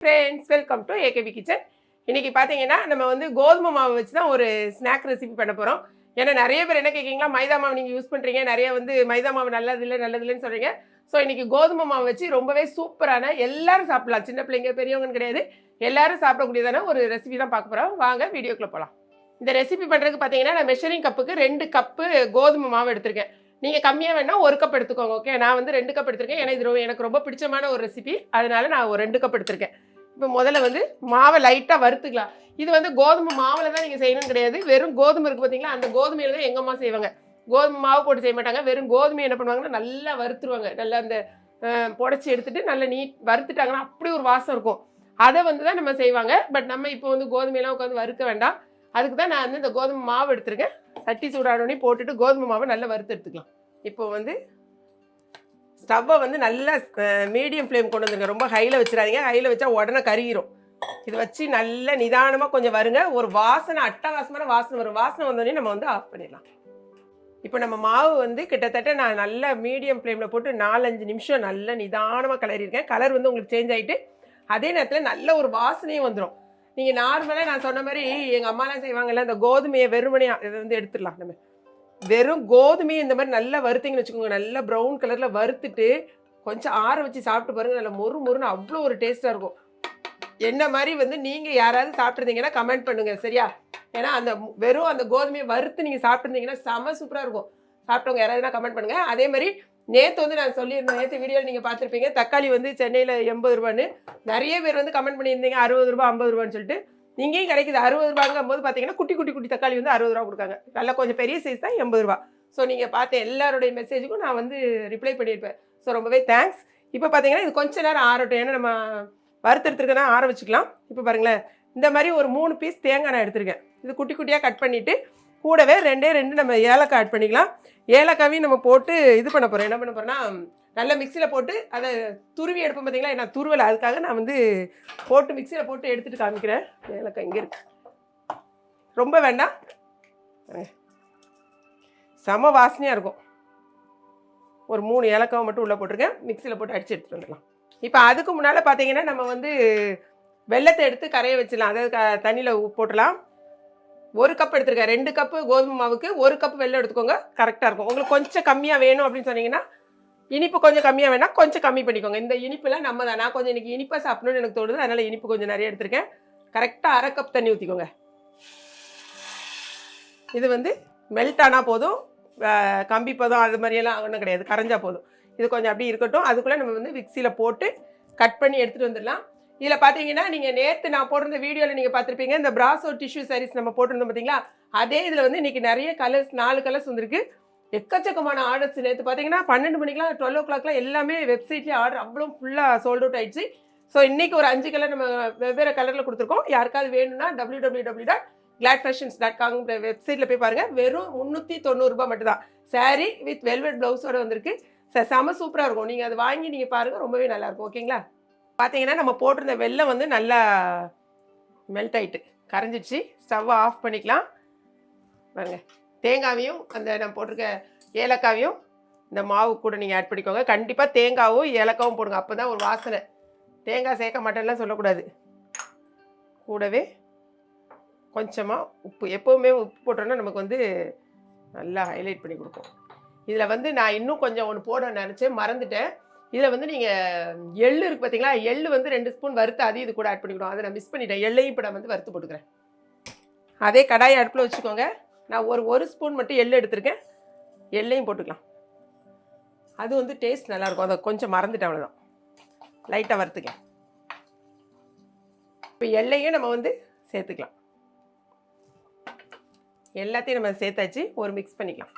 Friends welcome to A K P kitchen இன்றைக்கி பார்த்தீங்கன்னா நம்ம வந்து கோதுமை மாவு வச்சு தான் ஒரு ஸ்நாக் ரெசிபி பண்ண போகிறோம் ஏன்னா நிறைய பேர் என்ன கேட்குறீங்களா மைதா மாவு நீங்கள் யூஸ் பண்ணுறீங்க நிறைய வந்து மைதா மாவு நல்லது இல்லை நல்லது இல்லைன்னு சொல்கிறீங்க ஸோ இன்றைக்கி கோதுமை மாவு வச்சு ரொம்பவே சூப்பரான எல்லாரும் சாப்பிடலாம். சின்ன பிள்ளைங்க பெரியவங்கன்னு கிடையாது. எல்லாரும் சாப்பிடக்கூடியதான ஒரு ரெசிபி தான் பார்க்க போகிறோம் வாங்க வீடியோக்குள்ளே போகலாம் இந்த ரெசிபி பண்ணுறதுக்கு பார்த்தீங்கன்னா நான் மெஷரிங் கப்புக்கு ரெண்டு கப்பு கோதுமை மாவு எடுத்திருக்கேன். நீங்கள் கம்மியாக வேணால் ஒரு கப் எடுத்துக்கோங்க ஓகே நான் வந்து ரெண்டு கப் எடுத்திருக்கேன். ஏன்னா இது எனக்கு ரொம்ப பிடிச்சமான ஒரு ரெசிபி அதனால நான் ஒரு ரெண்டு கப் எடுத்திருக்கேன். இப்போ முதல்ல வந்து மாவை லைட்டாக வறுத்துக்கலாம். இது வந்து கோதுமை மாவில் தான் நீங்கள் செய்யணும்னு கிடையாது. வெறும் கோதுமை இருக்குது பார்த்தீங்களா அந்த கோதுமையில தான் எங்கள் அம்மா செய்வாங்க. கோதுமை மாவு போட்டு செய்ய மாட்டாங்க. வெறும் கோதுமை என்ன பண்ணுவாங்கன்னா நல்லா வறுத்துருவாங்க. நல்லா அந்த புடச்சி எடுத்துட்டு நல்லா நீட் வறுத்துட்டாங்கன்னா அப்படி ஒரு வாசம் இருக்கும். அதை வந்து தான் நம்ம செய்வாங்க. பட் நம்ம இப்போ வந்து கோதுமையெல்லாம் உட்காந்து வறுக்க வேண்டாம். அதுக்கு தான் நான் வந்து இந்த கோதுமை மாவு எடுத்திருக்கேன். சட்டி சூடானோடனே போட்டுட்டு கோதுமை மாவை நல்லா வறுத்து எடுத்துக்கலாம். இப்போ வந்து ஸ்டவ்வை வந்து நல்லா மீடியம் ஃப்ளேம் கொண்டு வந்துருங்க. ரொம்ப ஹையில் வச்சிடாதீங்க. ஹையில் வச்சா உடனே கருகிரும். இது வச்சு நல்லா நிதானமாக கொஞ்சம் வருங்க. ஒரு வாசனை அட்டகாசமான வாசனை வரும். வாசனை வந்தோடனே நம்ம வந்து ஆஃப் பண்ணிடலாம். இப்போ நம்ம மாவு வந்து கிட்டத்தட்ட நான் நல்ல மீடியம் ஃப்ளேமில் போட்டு நாலஞ்சு நிமிஷம் நல்லா நிதானமாக கலறியிருக்கேன். கலர் வந்து உங்களுக்கு சேஞ்ச் ஆகிட்டு அதே நேரத்தில் நல்ல ஒரு வாசனையும் வந்துடும் நீங்கள் நார்மலாக நான் சொன்ன மாதிரி எங்கள் அம்மாலாம் செய்வாங்கல்ல இந்த கோதுமையை வெறுமனையாக இதை வந்து எடுத்துடலாம் நம்ம. வெறும் கோதுமையை இந்த மாதிரி நல்லா வறுத்திங்கன்னு வச்சுக்கோங்க. நல்லா ப்ரௌன் கலரில் வறுத்துட்டு கொஞ்சம் ஆற வச்சு சாப்பிட்டு பாருங்க. நல்லா மொறு மொறுன்னு அவ்வளோ ஒரு டேஸ்ட்டாக இருக்கும். என்ன மாதிரி வந்து நீங்கள் யாராவது சாப்பிட்ருந்தீங்கன்னா கமெண்ட் பண்ணுங்கள் சரியா? ஏன்னா அந்த வெறும் அந்த கோதுமையை வறுத்து நீங்கள் சாப்பிட்ருந்தீங்கன்னா செம சூப்பராக இருக்கும். சாப்பிட்டவங்க யாராவதுனா கமெண்ட் பண்ணுங்க. அதே மாதிரி நேற்று வந்து நான் சொல்லியிருந்தேன். நேற்று வீடியோவில் நீங்கள் பார்த்துருப்பீங்க. தக்காளி வந்து சென்னையில் எண்பது ரூபான்னு. நிறைய பேர் வந்து கமெண்ட் பண்ணியிருந்தீங்க. அறுபது ரூபா ஐம்பது ரூபான்னு சொல்லிட்டு. இங்கேயும் கிடைக்குது. அறுபது ரூபாங்கும் போது பார்த்தீங்கன்னா குட்டி குட்டி குட்டி தக்காளி வந்து அறுபது ரூபா கொடுக்காங்க. நல்லா கொஞ்சம் பெரிய சைஸ் தான் எண்பது ரூபா. ஸோ நீங்கள் பார்த்த எல்லாருடைய மெசேஜுக்கும் நான் வந்து ரிப்ளை பண்ணியிருப்பேன். ஸோ ரொம்பவே தேங்க்ஸ் இப்போ பார்த்தீங்கன்னா இது கொஞ்ச நேரம் ஆறட்டும். ஏன்னா நம்ம வறுத்தெடுத்துருக்கனா ஆற வச்சுக்கலாம். இப்போ பாருங்களேன். இந்த மாதிரி ஒரு மூணு பீஸ் தேங்காய் நான் எடுத்திருக்கேன். இது குட்டி குட்டியாக கட் பண்ணிவிட்டு கூடவே ரெண்டே ரெண்டு நம்ம ஏலக்காய் ஆட் பண்ணிக்கலாம். ஏலக்காவையும் நம்ம போட்டு இது பண்ண போகிறோம் என்ன பண்ண போகிறோன்னா நல்லா மிக்சியில் போட்டு அதை துருவி எடுப்போம் பார்த்தீங்களா நான் துருவலை அதுக்காக நான் வந்து போட்டு மிக்சியில் போட்டு எடுத்துகிட்டு காமிக்கிறேன். ஏலக்காய் இங்கே இருக்கு. ரொம்ப வேண்டாம். செம வாசனையாக இருக்கும். ஒரு மூணு ஏலக்காவை மட்டும் உள்ளே போட்டிருக்கேன். மிக்சியில் போட்டு அடித்து எடுத்துகிட்டு வந்துடலாம். இப்போ அதுக்கு முன்னால் பார்த்தீங்கன்னா நம்ம வந்து வெள்ளத்தை எடுத்து கரைய வச்சிடலாம். அதாவது க தண்ணியில் போட்டுடலாம். ஒரு கப் எடுத்துருக்கேன். ரெண்டு கப்பு கோதுமை மாவுக்கு ஒரு கப் வெள்ளம் எடுத்துக்கோங்க. கரெக்டாக இருக்கும். உங்களுக்கு கொஞ்சம் கம்மியாக வேணும் அப்படின்னு சொன்னீங்கன்னா இனிப்பு கொஞ்சம் கம்மியாக வேணால் கொஞ்சம் கம்மி பண்ணிக்கோங்க. இந்த இனிப்புலாம் நம்ம தான் நான் கொஞ்சம் இன்றைக்கி இனிப்பாக சாப்பிடணும்னு எனக்கு தோணுது. அதனால் இனிப்பு கொஞ்சம் நிறைய எடுத்திருக்கேன். கரெக்டாக அரை கப் தண்ணி ஊற்றிக்கோங்க இது வந்து மெல்ட் ஆனால் போதும். கம்பி பதம் அது மாதிரியெல்லாம் ஒன்றும் கிடையாது. கரைஞ்சா போதும். இது கொஞ்சம் அப்படி இருக்கட்டும். அதுக்குள்ளே நம்ம வந்து மிக்சியில் போட்டு கட் பண்ணி எடுத்துகிட்டு வந்துடலாம். இதில் பார்த்தீங்கன்னா நீங்கள் நேற்று நான் போட்டிருந்த வீடியோவில் நீங்கள் பார்த்துருப்பீங்க இந்த பிராசோ டிஷ்யூ சாரீஸ் நம்ம போட்டிருந்தோம் பார்த்தீங்களா அதே இதில் வந்து இன்றைக்கி நிறைய கலர்ஸ் நாலு கலர்ஸ் வந்திருக்கு. எக்கச்சக்கமான ஆர்டர்ஸ் நேற்று பார்த்தீங்கன்னா பன்னெண்டு மணிக்கெலாம் டுவெல் ஓ கிளாக்லாம் எல்லாமே வெப்சைட்லேயே ஆர்டர் அவ்வளோ ஃபுல்லாக சோல்ட் அவுட் ஆயிடுச்சு. ஸோ இன்றைக்கி ஒரு அஞ்சு கலர் நம்ம வெவ்வேறு கலரில் கொடுத்துருக்கோம். யாருக்காவது வேணும்னா W W W dot Glad fashions dot காம்ங்கிற வெப்சைட்டில் போய் பாருங்கள் வெறும் முந்நூற்றி தொண்ணூறுரூபா மட்டும்தான் சாரீ வித் வெல்வெட் ப்ளவுஸோட வந்திருக்கு. ச செம சூப்பராக இருக்கும். நீங்கள் அதை வாங்கி நீங்கள் பாருங்கள் ரொம்பவே நல்லாயிருக்கும் ஓகேங்களா? பார்த்தீங்கன்னா நம்ம போட்டிருந்த வெள்ளம் வந்து நல்லா மெல்ட் ஆயிட்டு கரைஞ்சிடுச்சு. ஸ்டவ்வை ஆஃப் பண்ணிக்கலாம். வாங்க தேங்காவையும் அந்த நம்ம போட்டிருக்க ஏலக்காவையும் இந்த மாவு கூட நீங்கள் ஆட் பண்ணிக்கோங்க. கண்டிப்பாக தேங்காவும் ஏலக்காவும் போடுங்க. அப்போ தான் ஒரு வாசனை. தேங்காய் சேர்க்க மாட்டேன்லாம் சொல்லக்கூடாது. கூடவே கொஞ்சமாக உப்பு. எப்போவுமே உப்பு போட்டோன்னா நமக்கு வந்து நல்லா ஹைலைட் பண்ணி கொடுக்கும். இதில் வந்து நான் இன்னும் கொஞ்சம் ஒன்று போட நினச்சேன். மறந்துட்டேன். இதில் வந்து நீங்கள் எள்ளு இருக்குது பார்த்தீங்களா எள்ளு வந்து ரெண்டு ஸ்பூன் வறுத்து அதையும் இது கூட ஆட் பண்ணிக்கணும். அதை நான் மிஸ் பண்ணிட்டேன். எள்ளையும் இப்போ நான் வந்து வறுத்து போட்டுக்கிறேன். அதே கடாயை அடுப்பில் வச்சுக்கோங்க. நான் ஒரு ஒரு ஸ்பூன் மட்டும் எள்ளு எடுத்திருக்கேன். எள்ளையும் போட்டுக்கலாம். அது வந்து டேஸ்ட் நல்லாயிருக்கும். அதை கொஞ்சம் மறந்துட்டேன் அவ்வளோதான் லைட்டாக வறுத்துக்கலாம். இப்போ எள்ளையும் நம்ம வந்து சேர்த்துக்கலாம். எல்லாத்தையும் நம்ம சேர்த்தாச்சு. ஒரு மிக்ஸ் பண்ணிக்கலாம்.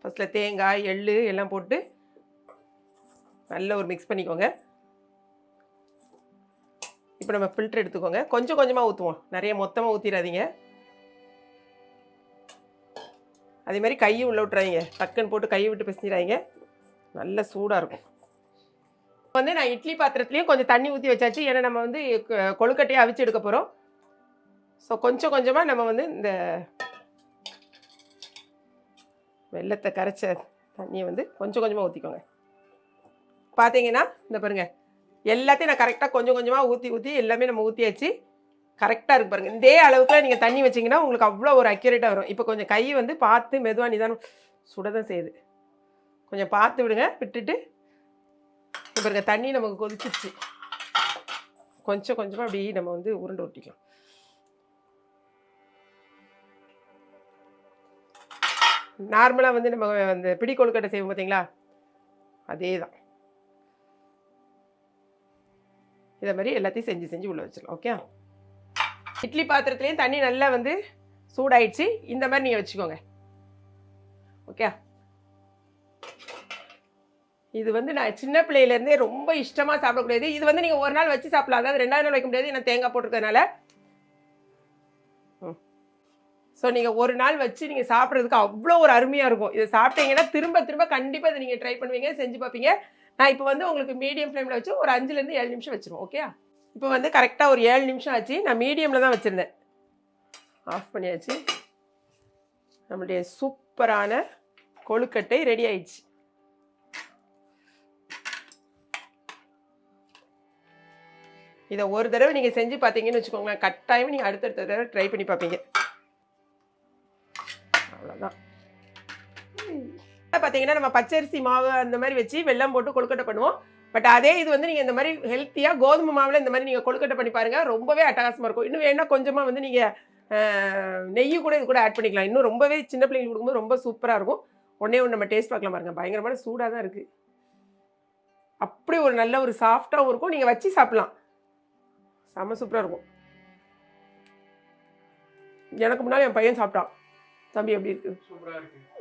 ஃபஸ்ட்டில் தேங்காய் எள்ளு எல்லாம் போட்டு நல்ல ஒரு மிக்ஸ் பண்ணிக்கோங்க. இப்போ நம்ம ஃபில்டர் எடுத்துக்கோங்க. கொஞ்சம் கொஞ்சமாக ஊற்றுவோம் நிறைய மொத்தமாக ஊற்றிடாதீங்க அதே மாதிரி கையை உள்ளே விட்டுறாதீங்க. டக்குன்னு போட்டு கையை விட்டு பிசைஞ்சிடாதீங்க. நல்ல சூடாக இருக்கும். வந்து நான் இட்லி பாத்திரத்துலேயும் கொஞ்சம் தண்ணி ஊற்றி வச்சாச்சு. ஏன்னா நம்ம வந்து கொழுக்கட்டையை அவிச்சு எடுக்க போகிறோம் ஸோ கொஞ்சம் கொஞ்சமாக நம்ம வந்து இந்த வெள்ளத்தை கரைச்ச தண்ணியை வந்து கொஞ்சம் கொஞ்சமாக ஊற்றிக்கோங்க பார்த்தீங்கன்னா இந்த பாருங்க எல்லாத்தையும் நான் கரெக்டாக கொஞ்சம் கொஞ்சமாக ஊற்றி ஊற்றி எல்லாமே நம்ம ஊற்றியாச்சு கரெக்டாக இருக்கு பாருங்கள் இதே அளவுக்கு நீங்கள் தண்ணி வச்சிங்கன்னா உங்களுக்கு அவ்வளோ ஒரு அக்யூரேட்டாக வரும். இப்போ கொஞ்சம் கை வந்து பார்த்து மெதுவாக நிதானம் சுட தான் செய்யுது. கொஞ்சம் பார்த்து விடுங்க விட்டுட்டு இப்போ இருக்க தண்ணி நமக்கு கொதிச்சிருச்சு. கொஞ்சம் கொஞ்சமாக அப்படி நம்ம வந்து உருண்டை ஒட்டிக்கலாம். நார்மலாக வந்து நம்ம அந்த பிடி கொழுக்கட்டை செய்வோம் பார்த்தீங்களா அதே தான் இதை மாதிரி எல்லாத்தையும் செஞ்சு செஞ்சு உள்ளே வச்சிடலாம். ஓகே இட்லி பாத்திரத்துலேயும் தண்ணி நல்லா வந்து சூடாயிடுச்சு. இந்த மாதிரி நீங்கள் வச்சுக்கோங்க. ஓகே இது வந்து நான் சின்ன பிள்ளையிலேருந்தே ரொம்ப இஷ்டமாக சாப்பிடக்கூடியது. இது வந்து நீங்கள் ஒரு நாள் வச்சு சாப்பிடலாம். அதாவது ரெண்டாவது நாள் வைக்க முடியாது. ஏன்னா தேங்காய் போட்டிருக்கறதுனால. ஸோ நீங்கள் ஒரு நாள் வச்சு நீங்கள் சாப்பிட்றதுக்கு அவ்வளோ ஒரு அருமையாக இருக்கும். இதை சாப்பிட்டீங்கன்னா திரும்ப திரும்ப கண்டிப்பாக இதை நீங்கள் ட்ரை பண்ணுவீங்க செஞ்சு பார்ப்பீங்க. நான் இப்போ வந்து உங்களுக்கு மீடியம் ஃப்ளேமில் வச்சு ஒரு அஞ்சுலேருந்து ஏழு நிமிஷம் வச்சுருவோம் ஓகே இப்போ வந்து கரெக்டாக ஒரு ஏழு நிமிஷம் ஆச்சு. நான் மீடியமில் தான் வச்சுருந்தேன். ஆஃப் பண்ணியாச்சு. நம்மளுடைய சூப்பரான கொழுக்கட்டை ரெடி ஆயிடுச்சு. இதை ஒரு தடவை நீங்கள் செஞ்சு பார்த்தீங்கன்னு வச்சுக்கோங்களேன் கட்டாயமாக நீங்கள் அடுத்தடுத்த தடவை ட்ரை பண்ணி பார்ப்பீங்க. பார்த்தீங்கன்னா நம்ம பச்சரிசி மாவு அந்த மாதிரி வச்சு வெல்லம் போட்டு கொழுக்கட்டை பண்ணுவோம். பட் அதே இது வந்து நீங்கள் இந்த மாதிரி ஹெல்த்தியாக கோதுமை மாவில் இந்த மாதிரி நீங்கள் கொழுக்கட்டை பண்ணி பாருங்கள் ரொம்பவே அட்டகாசமாக இருக்கும். இன்னும் வேணால் கொஞ்சமாக வந்து நீங்கள் நெய்யு கூட இது கூட ஆட் பண்ணிக்கலாம். இன்னும் ரொம்பவே சின்ன பிள்ளைங்களுக்கு கொடுக்கும்போது ரொம்ப சூப்பராக இருக்கும். உடனே ஒன்று நம்ம டேஸ்ட் பார்க்கலாம் பாருங்க. பயங்கரமான சூடாக தான் இருக்குது அப்படி ஒரு நல்ல ஒரு சாஃப்டாகவும் இருக்கும். நீங்கள் வச்சு சாப்பிட்லாம். செம்ம சூப்பராக இருக்கும். எனக்கு முன்னால் என் பையன் சாப்பிட்டான். தம்பி எப்படி இருக்கு?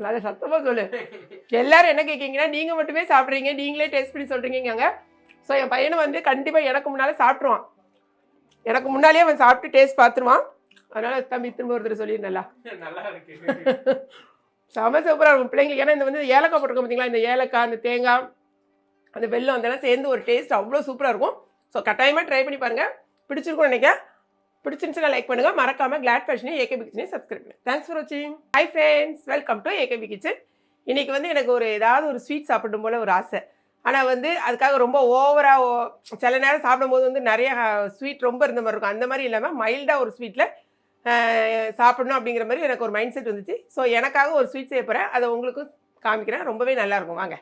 நல்லா சத்தமாக சொல்லு. எல்லாரும் என்ன கேட்கீங்கன்னா நீங்கள் மட்டுமே சாப்பிட்றீங்க நீங்களே டேஸ்ட் பண்ணி சொல்கிறீங்க ஸோ என் பையனை வந்து கண்டிப்பாக எனக்கு முன்னால் சாப்பிட்ருவான் எனக்கு முன்னாலேயே அவன் சாப்பிட்டு டேஸ்ட் பார்த்துருவான். அதனால தம்பி திரும்ப ஒரு தடவை சொல்லியிருந்தேன்ல. நல்லா இருக்கு. செம சூப்பராக இருக்கும் பிள்ளைங்களுக்கு. ஏன்னா இந்த வந்து ஏலக்காய் போட்டிருக்கோம் பார்த்தீங்களா இந்த ஏலக்காய் அந்த தேங்காய் அந்த வெல்லம் அதெல்லாம் சேர்ந்து ஒரு டேஸ்ட் அவ்வளோ சூப்பராக இருக்கும். ஸோ கட்டாயமாக ட்ரை பண்ணி பாருங்கள் பிடிச்சிருக்கும்னு நினைக்கிறேன். பிடிச்சிருந்துச்சுன்னா லைக் பண்ணுங்கள் மறக்காமல் கிளாட் ஃபேஷனையும் ஏகேபி கிச்சனையும் சப்ஸ்கிரைப் பண்ணுங்க. தேங்க்ஸ் ஃபார் வாட்சிங் hi friends welcome to A K P kitchen இன்னைக்கு வந்து எனக்கு ஒரு ஏதாவது ஒரு ஸ்வீட் சாப்பிடும் போல ஒரு ஆசை. ஆனால் வந்து அதுக்காக ரொம்ப ஓவராக சில நேரம் சாப்பிடும்போது வந்து நிறைய ஸ்வீட் ரொம்ப இருந்த மாதிரி இருக்கும். அந்த மாதிரி இல்லாமல் மைல்டாக ஒரு ஸ்வீட்டில் சாப்பிடணும் அப்படிங்கிற மாதிரி எனக்கு ஒரு மைண்ட் செட் வந்துச்சு. ஸோ எனக்காக ஒரு ஸ்வீட் செய்ய போகிறேன் அதை உங்களுக்கு காமிக்கிறேன். ரொம்பவே நல்லாயிருக்கும் வாங்க.